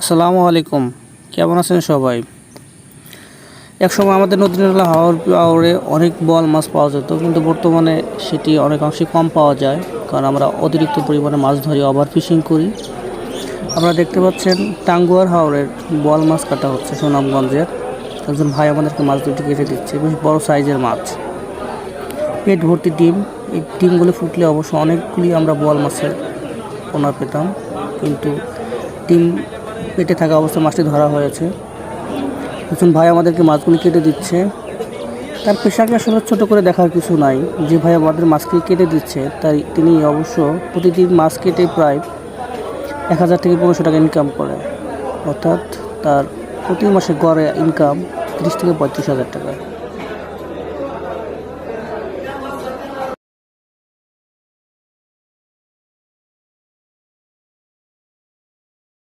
আসসালামু আলাইকুম। কেমন আছেন সবাই? একসময় আমাদের নদী নালা হাওর হাওরে অনেক বল মাছ পাওয়া যেত, কিন্তু বর্তমানে সেটি অনেকাংশে কম পাওয়া যায়, কারণ আমরা অতিরিক্ত পরিমাণে মাছ ধরি ওভার ফিশিং করি। আপনারা দেখতে পাচ্ছেন টাঙ্গুয়ার হাওরের বল মাছ কাটা হচ্ছে সুনামগঞ্জের। একজন ভাই আমাদেরকে মাছ দুটি কেটে দিচ্ছে, বেশ বড় সাইজের মাছ। পেট ভর্তি ডিম, এই ডিমগুলো ফুটলে অবশ্য অনেকগুলি আমরা বল মাছের পোনা পেতাম, কিন্তু ডিম পেটে থাকা অবস্থায় মাছটি ধরা হয়েছে। একজন ভাই আমাদেরকে মাছগুলি কেটে দিচ্ছে। তার পেশাকে আসলে ছোটো করে দেখার কিছু নাই। যে ভাই আমাদের মাছকে কেটে দিচ্ছে, তাই তিনি অবশ্য প্রতিদিন মাছ কেটে প্রায় এক হাজার থেকে পনেরোশো টাকা ইনকাম করে। অর্থাৎ তার প্রতি মাসে গড়ে ইনকাম তিরিশ থেকে পঁয়ত্রিশ হাজার টাকা।